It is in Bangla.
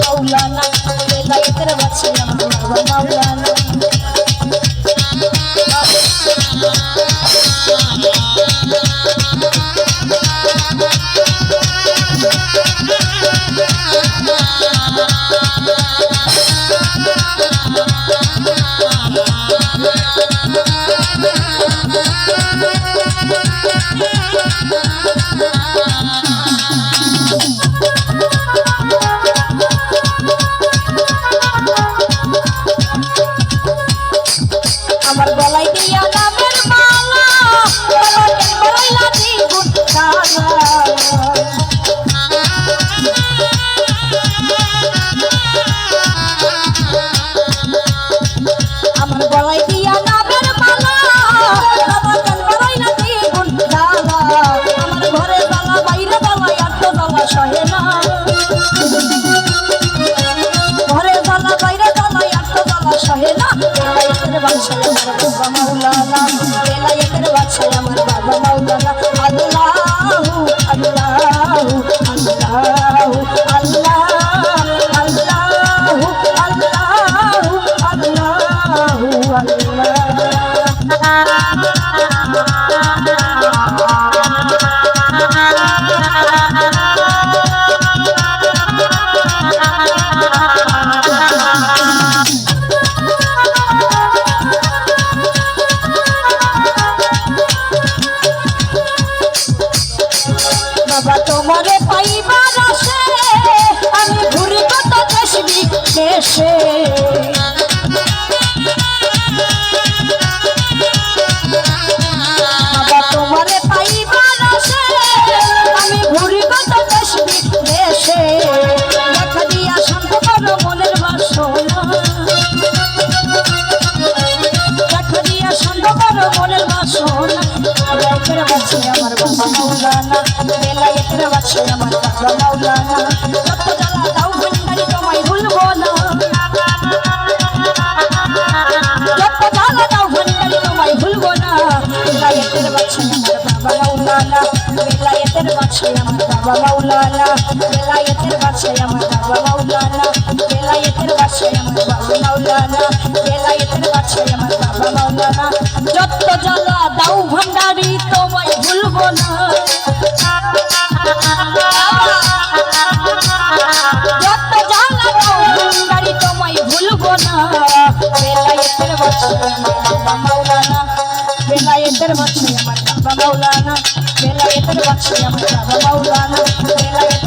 মাওলানা বেলায়েতের বাদশাহ আমার বাবা মাওলানা। সহে না ঘরে জ্বালা, বাইরে জ্বালায় আর তো জ্বালা সহে না এলাইতের বাদশাহ আমার বাবা মাওলানা এলাইতের বাদশাহ আমার বাবা মাওলানা। আল্লাহু আল্লাহু আল্লাহু, আল্লাহ Thank you. বাবা তোমারে পাইবার আসে আমি ঘুরি কত দেশ বিদেশে দেখা দিয়া শান্ত করো মনের বাসনা দেখা দিয়া শান্ত আমার বাবা মাওলানা। বেলায়েতের যত জ্বালা দাও ভান্ডারি তোমায় ভুলবো না। বেলায়েতের বাচ্চা আমার বাবা মাওলানা বেলায়েতের বাচ্চা আমার বাবা মাওলানা বেলায়েতের বাচ্চা আমার বাবা মাওলানা বেলায়েতের বাচ্চা আমার বাবা মাওলানা যত জ্বালা দাও ভান্ডারি তোমায় ভুলবো না যত জ্বালা দাও ভান্ডারি তোমায় ভুলবো না বেলায়েতের বাচ্চা আমার বাবা মাওলানা বেলায়েতের বাচ্চা আমার বাবা মাওলানা বাচ্চা আমার বাবা মাওলানা বেলায়েতের